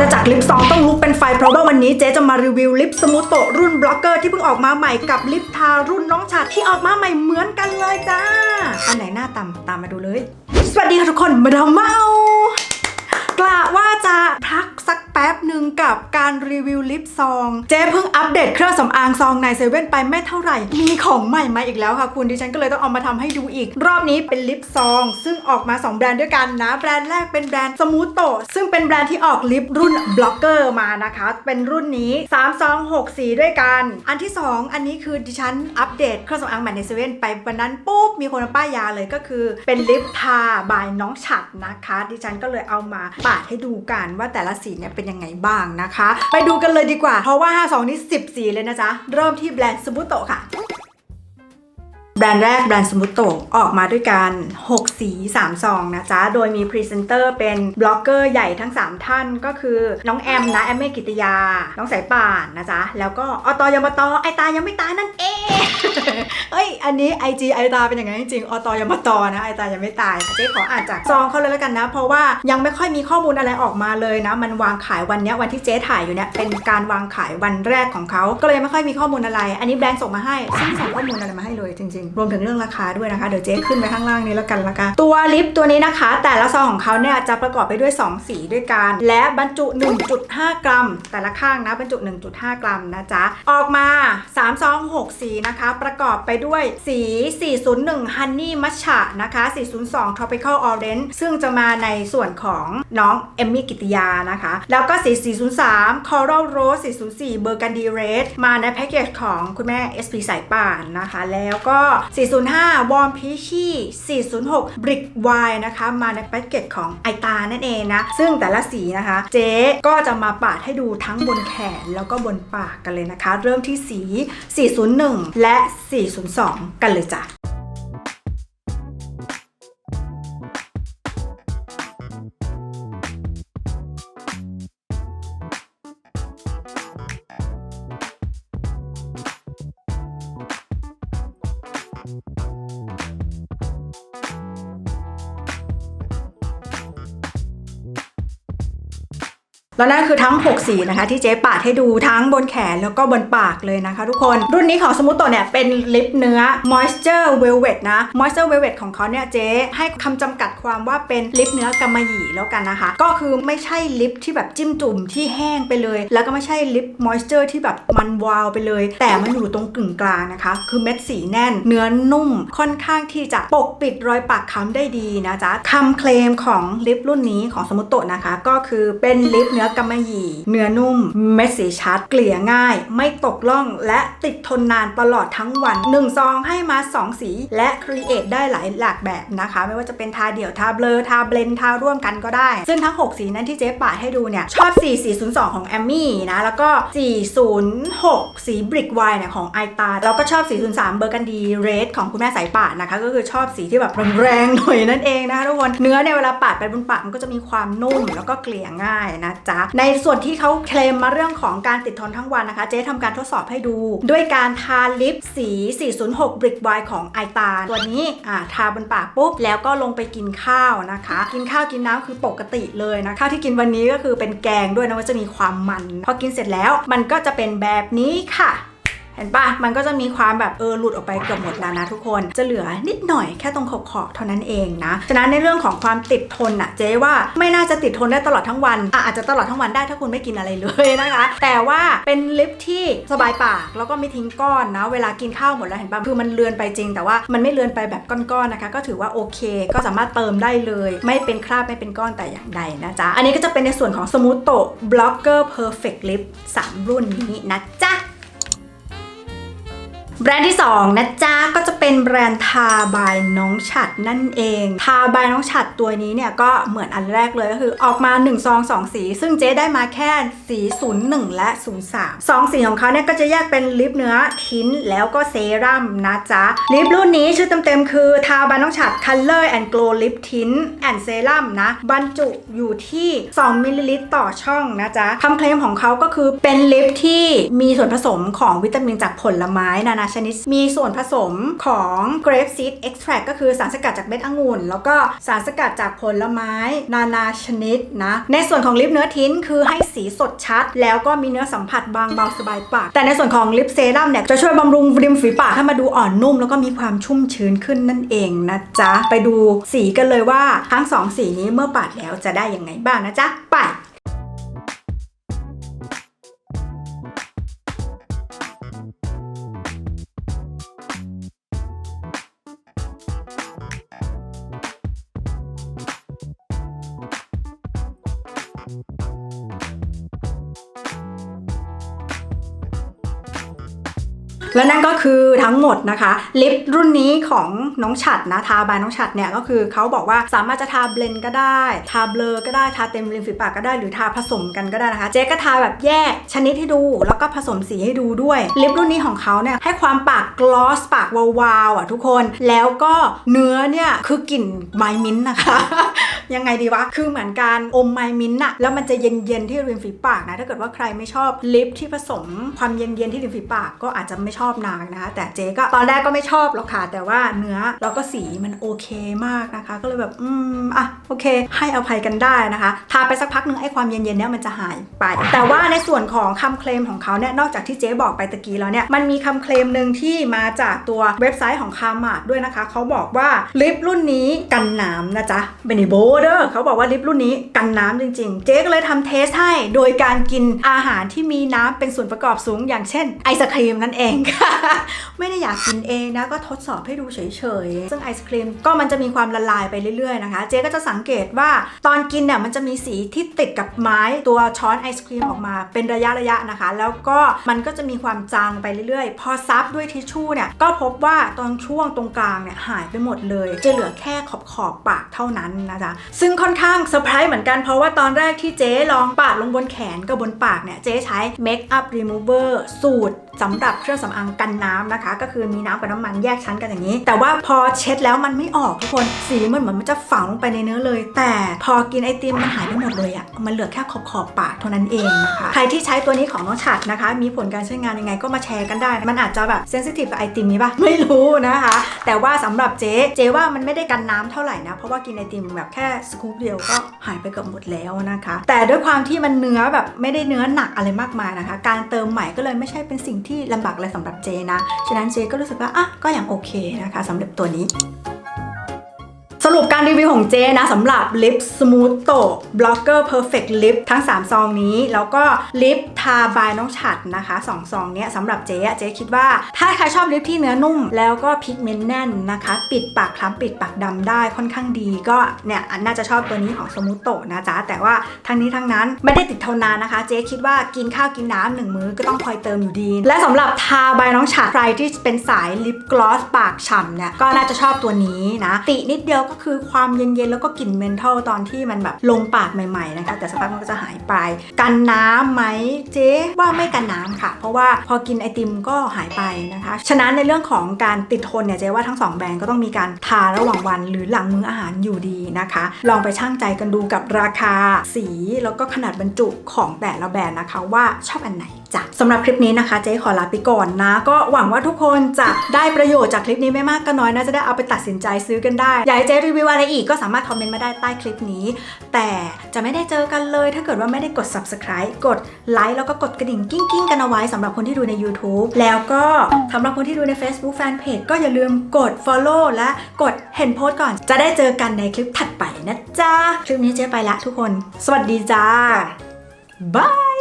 ณาจักรลิปซองต้องลุกเป็นไฟเพราะว่าวันนี้เจ๊จะมารีวิวลิปสมูทโตรุ่นบล็อกเกอร์ที่เพิ่งออกมาใหม่กับลิปทารุ่นน้องฉัดที่ออกมาใหม่เหมือนกันเลยจ้า อันไหนหน้าต่ำตามมาดูเลย สวัสดีค่ะทุกคนมาดามเมา กล่าวว่าจะพักสักแป๊บหนึ่งกับการรีวิวลิปซอง เจ๊เพิ่งอัปเดตเครื่องสำอางซองในเซเว่นไปไม่เท่าไหร่ มีของใหม่มาอีกแล้วค่ะคุณดิฉันก็เลยต้องเอามาทำให้ดูอีก รอบนี้เป็นลิปซอง ซึ่งออกมา 2 แบรนด์ด้วยกันนะ แบรนด์แรกเป็นแบรนด์สมูทโตซึ่งเป็นแบรนด์ที่ออกลิปรุ่นบล็อกเกอร์มานะคะ เป็นรุ่นนี้3 2 6สีด้วยกัน อันที่ 2 อันนี้คือดิฉันอัปเดตเครื่องสำอางใหม่ในเซเว่นไปวันนั้นปุ๊บมีคนป้ายยาเลยก็คือ เป็นลิปทาบายน้องฉัดนะคะ ดิฉันก็เลยเอามาปาดให้ดูกันว่าแต่ละสีเนี่ยเป็นยังไงบ้างนะคะ ไปดูกันเลยดีกว่า เพราะว่า 52 นี้10สีเลยนะจ๊ะ เริ่มที่แบรนด์สมูโตค่ะ แบรนด์แรกแบรนด์สมูทโตออกมาด้วยกัน 6 สี 3 ซองนะจ๊ะ โดยมีพรีเซนเตอร์เป็นบล็อกเกอร์ใหญ่ทั้ง 3 ท่านก็คือน้องแอมนะแอมเมกิติยา น้องสายป่านนะจ๊ะ แล้วก็อตอยมตอไอตายังไม่ตายนั่นเองเอ้ยอันนี้ IG ไอตาเป็นอย่างนั้นจริงอตอยมตอนะไอตายังไม่ตายเจ๊ขออ่านจากซองเขาเลยแล้วกันนะ เพราะว่ายังไม่ค่อยมีข้อมูลอะไรออกมาเลยนะ มันวางขายวันนี้วันที่เจ๊ถ่ายอยู่เนี่ยเป็นการวางขายวันแรกของเขาก็เลยไม่ค่อยมีข้อมูลอะไร อันนี้แบรนด์ส่งมาให้ซึ่งส่งข้อมูลอะไรมาให้เลยจริงรวมถึงเรื่องราคาด้วยนะคะ เดี๋ยวเจ๊ขึ้นไว้ข้างล่างนี้แล้วกันละกันตัวลิปตัวนี้นะคะ แต่ละซองของเขาเนี่ยจะประกอบไปด้วย 2 สีด้วยกัน และบรรจุ 1.5 กรัม แต่ละข้างนะบรรจุ 1.5 กรัมนะจ๊ะออกมา3ซอง6สีนะคะ ประกอบไปด้วยสี 401 Honey Matcha นะคะ 402 Tropical Orange ซึ่งจะมาในส่วนของน้องเอมมี่กิติยานะคะ แล้วก็สี 403 Coral Rose 404 Burgundy Red มาในแพ็กเกจของคุณแม่ SP สายป่านนะคะ แล้วก็405 Warm Peachy 406 Brick Wine นะคะ มาในแพ็กเกจของไอตานั่นเองนะ ซึ่งแต่ละสีนะคะ เจ๊ก็จะมาปาดให้ดูทั้งบนแขนแล้วก็บนปากกันเลยนะคะ เริ่มที่สี 401 และ 402 กันเลยจ้ะ แล้วนั่นคือทั้ง 6 สีนะคะ ที่เจ๊ปาดให้ดูทั้งบนแขนแล้วก็บนปากเลยนะคะทุกคน รุ่นนี้ของสมูทโตเนี่ยเป็นลิปเนื้อ moisture velvet นะ moisture velvet ของเขาเนี่ยเจ๊ให้คำจำกัดความว่าเป็นลิปเนื้อกำมะหยี่แล้วกันนะคะ ก็คือไม่ใช่ลิปที่แบบจิ้มจุ่มที่แห้งไปเลย แล้วก็ไม่ใช่ลิป moisture ที่แบบมันวาวไปเลย แต่มันอยู่ตรงกึ่งกลางนะคะ คือเม็ดสีแน่น เนื้อนุ่มค่อนข้างที่จะปกปิดรอยปากค้ำได้ดีนะจ๊ะคำเคลมของลิปรุ่นนี้ของสมุตโตนะคะ ก็คือเป็นลิปเนื้อกำมะหยี่ เนื้อนุ่ม เม็ดสีชัด เกลี่ยง่าย ไม่ตกล่อง และติดทนนานตลอดทั้งวัน1ซองให้มา 2 สี และครีเอทได้หลายหลากแบบนะคะ ไม่ว่าจะเป็นทาเดี่ยวทาเบลอทาเบลนทาร่วมกันก็ได้ ซึ่งทั้ง 6 สีนั้นที่เจ๊ปาดให้ดูเนี่ย ชอบสี402 ของแอมมี่นะ แล้วก็ 406 สีบริกไวน์เนี่ยของไอตาแล้วก็ชอบ 403 เบอร์กันดีเรดของคุณแม่สายป่านนะคะ ก็คือชอบสีที่แบบแรงๆหน่อยนั่นเองนะคะทุกคนเนื้อเนี่ยเวลาปาดไปบนปากมันก็จะมีความนุ่มแล้วก็เกลี่ยง่ายนะจ๊ะในส่วนที่เขาเคลมมาเรื่องของการติดทนทั้งวันนะคะ เจ๊ทำการทดสอบให้ดู ด้วยการทาลิปสี 406บริกไวน์ของไอตาตัวนี้อ่าทาบนปากปุ๊บ แล้วก็ลงไปกินข้าวนะคะ กินข้าวกินน้ำคือปกติเลยนะข้าวที่กินวันนี้ก็คือเป็นแกงด้วยนะว่าจะมีความมัน พอกินเสร็จแล้วมันก็จะเป็นแบบนี้ค่ะ เห็นปะมันก็จะมีความแบบเออหลุดออกไปเกือบหมดแล้วนะทุกคน จะเหลือนิดหน่อยแค่ตรงขอบขอบๆเท่านั้นเองนะ ฉะนั้นในเรื่องของความติดทนอะเจ๊ว่าไม่น่าจะติดทนได้ตลอดทั้งวันอะอาจจะตลอดทั้งวันได้ถ้าคุณไม่กินอะไรเลยนะคะ แต่ว่าเป็นลิปที่สบายปากแล้วก็ไม่ทิ้งก้อนนะ เวลากินข้าวหมดแล้วเห็นปะคือมันเลือนไปจริง แต่ว่ามันไม่เลือนไปแบบก้อนๆนะคะ ก็ถือว่าโอเค ก็สามารถเติมได้เลย ไม่เป็นคราบไม่เป็นก้อนแต่อย่างใดนะจ๊ะอันนี้ก็จะเป็นในส่วนของ Smooth Blocker Perfect Lip 3รุ่นนี้นะจ๊ะ แบรนด์ที่ 2 นะจ๊ะ ก็จะเป็นแบรนด์ทาบายน้องฉัดนั่นเอง ทาบายน้องฉัดตัวนี้เนี่ย ก็เหมือนอันแรกเลยก็คือออกมา1ซอง2 สี ซึ่งเจ๊ได้มาแค่สี 01 และ 03 2 สีของเขาเนี่ย ก็จะแยกเป็นลิปเนื้อทิ้นแล้วก็เซรั่มนะจ๊ะ ลิปรุ่นนี้ชื่อเต็มๆ คือทาบายน้องฉัด Color and Glow Lip Tint and Serum นะ บรรจุอยู่ที่ 2 มิลลิลิตรต่อช่องนะจ๊ะคำเคลมของเขาก็คือเป็นลิปที่มีส่วนผสมของวิตามินจากผลไม้นานาชนิด มีส่วนผสมของ grape seed extract ก็คือสารสกัดจากเม็ดองุ่น แล้วก็สารสกัดจากผลไม้ นานาชนิดนะ ในส่วนของลิปเนื้อทิ้นคือให้สีสดชัด แล้วก็มีเนื้อสัมผัสบางเบาสบายปาก แต่ในส่วนของลิปเซรั่มเนี่ยจะช่วยบำรุงริมฝีปากให้มาดูอ่อนนุ่ม แล้วก็มีความชุ่มชื้นขึ้นนั่นเองนะจ๊ะ ไปดูสีกันเลยว่าทั้งสองสีนี้เมื่อปาดแล้วจะได้ยังไงบ้างนะจ๊ะไป และนั่นก็คือทั้งหมดนะคะ ลิปรุ่นนี้ของน้องฉัดนะทาบายน้องฉัดเนี่ยก็คือเขาบอกว่าสามารถจะทาเบลนก็ได้ ทาเบลอก็ได้ทาเต็มริมฝีปากก็ได้หรือทาผสมกันก็ได้นะคะ เจ๊ก็ทาแบบแยกชนิดให้ดู แล้วก็ผสมสีให้ดูด้วยลิปรุ่นนี้ของเขาเนี่ยให้ความปากกลอสปากวาวๆอะทุกคนแล้วก็เนื้อเนี่ยคือกลิ่นไมมิ้นนะคะ ยังไงดีวะ คือเหมือนการอมไมมิ้นท์อะแล้วมันจะเย็นๆที่ริมฝีปากนะ ถ้าเกิดว่าใครไม่ชอบลิปที่ผสมความเย็นๆที่ริมฝีปากก็อาจจะไม่ชอบนางนะคะ แต่เจ๊ก็ตอนแรกก็ไม่ชอบหรอกค่ะ แต่ว่าเนื้อแล้วก็สีมันโอเคมากนะคะ ก็เลยแบบอืมอะโอเค ให้อภัยกันได้นะคะ ทาไปสักพักหนึงไอ้ความเย็นๆเนี้ยมันจะหายไป แต่ว่าในส่วนของคำเคลมของเขาเนี่ยนอกจากที่เจ๊บอกไปตะกี้แล้วเนี่ยมันมีคำเคลมหนึ่งที่มาจากตัวเว็บไซต์ของคามาดด้วยนะคะเขาบอกว่าลิปรุ่นนี้กันน้ำนะจ๊ะเบนิโบเดอร์เขาบอกว่าลิปรุ่นนี้กันน้ำจริง ๆ เจ๊ก็เลยทำเทสให้โดยการกินอาหารที่มีน้ำเป็นส่วนประกอบสูง อย่างเช่นไอศครีมนั่นเองค่ะไม่ได้อยากกินเองนะก็ทดสอบให้ดูเฉยๆซึ่งไอศครีมก็มันจะมีความละลายไปเรื่อยๆนะคะ เจ๊ก็จะสังเกตว่าตอนกินเนี่ยมันจะมีสีที่ติดกับไม้ตัวช้อนไอศครีมออกมาเป็นระยะระยะๆนะคะ แล้วก็มันก็จะมีความจางไปเรื่อยๆ พอซับด้วยทิชชู่เนี่ยก็พบว่าตอนช่วงตรงกลางเนี่ยหายไปหมดเลย จะเหลือแค่ขอบขอบๆปากเท่านั้นนะจ๊ะซึ่งค่อนข้างเซอร์ไพรส์เหมือนกันเพราะว่าตอนแรกที่เจ๊ลองปาดลงบนแขนกับบนปากเนี่ย เจ๊ใช้ Make Up Remover สูตร สำหรับเครื่องสำอางกันน้ำนะคะ ก็คือมีน้ำกับน้ำมันแยกชั้นกันอย่างนี้ แต่ว่าพอเช็ดแล้วมันไม่ออกทุกคนสีมันเหมือนมันจะฝังลงไปในเนื้อเลย แต่พอกินไอติมมันหายไปหมดเลยอะ่ะมันเหลือแค่ขอบขอบปากเท่านั้นเองนะคะใครที่ใช้ตัวนี้ของน้องฉัดนะคะ มีผลการใช้งานยังไงก็มาแชร์กันได้ มันอาจจะแบบเซนซิทีฟกับไอติมนี้ปะไม่รู้นะคะ แต่ว่าสำหรับเจ๊เจ๊ว่ามันไม่ได้กันน้ำเท่าไหร่นะเพราะว่ากินไอติมแบบแค่สกู๊ปเดียวก็หายไปเกือบหมดแล้วนะคะ แต่ด้วยความที่มันเนื้อแบบไม่ได้เนื้อหนักอะไรมากมายนะคะ การเติมใหม่ก็เลยไม่ใช่เป็นสิ่งที่ลำบากอะไรสำหรับเจนะ ฉะนั้นเจก็รู้สึกว่าอะก็อย่างโอเคนะคะสำหรับตัวนี้ สรุปการรีวิวของเจนะสำหรับลิป Smooth t o Blocker Perfect Lip ทั้ง 3 ซองนี้ แล้วก็ลิปทาบายน้องฉัดนะคะ2ซองเนี้ยสำหรับเจอะเจ๊คิดว่า ถ้าใครชอบลิปที่เนื้อนุ่ม แล้วก็พิกเมนต์แน่นนะคะ ปิดปากคล้ำปิดปากดำได้ค่อนข้างดี ก็เนี่ยอันน่าจะชอบตัวนี้ของ Smooth t o นะจ๊ะ แต่ว่าทั้งนี้ทั้งนั้นไม่ได้ติดทนนานนะคะ เจ๊คิดว่ากินข้าวกินน้ำหนึ่งมื้อก็ต้องคอยเติมอยู่ดี และสำหรับทาบายน้องฉัดใครที่เป็นสายลิปกลอสปากฉ่ำเนี่ยก็น่าจะชอบตัวนี้นะตินิดเดียวก็คือความเย็นๆ แล้วก็กลิ่นเมนทัลตอนที่มันแบบลงปากใหม่ๆนะคะแต่สักพักมันก็จะหายไป กันน้ำไหมเจ๊ว่าไม่กันน้ำค่ะ เพราะว่าพอกินไอติมก็หายไปนะคะ ฉะนั้นในเรื่องของการติดทนเนี่ยเจ๊ว่าทั้งสองแบรนด์ก็ต้องมีการทาระหว่างวันหรือหลังมื้ออาหารอยู่ดีนะคะ ลองไปชั่งใจกันดูกับราคาสีแล้วก็ขนาดบรรจุของแต่ละแบรนด์นะคะว่าชอบอันไหน จ้ะสำหรับคลิปนี้นะคะเจ๊ขอลาไปก่อนนะ ก็หวังว่าทุกคนจะได้ประโยชน์จากคลิปนี้ไม่มากก็น้อยนะจะได้เอาไปตัดสินใจซื้อกันได้ อยากให้เจ๊รีวิวอะไรอีกก็สามารถคอมเมนต์มาได้ใต้คลิปนี้ แต่จะไม่ได้เจอกันเลย ถ้าเกิดว่าไม่ได้กด subscribe กดไลค์แล้วก็กดกระดิ่งกิ้งกิ้งกันเอาไว้สำหรับคนที่ดูใน YouTube แล้วก็สำหรับคนที่ดูใน Facebook Fanpage ก็อย่าลืมกด follow และกดเห็นโพสต์ก่อน จะได้เจอกันในคลิปถัดไปนะจ๊ะคลิปนี้เจ๊ไปละทุกคน สวัสดีจ้าบาย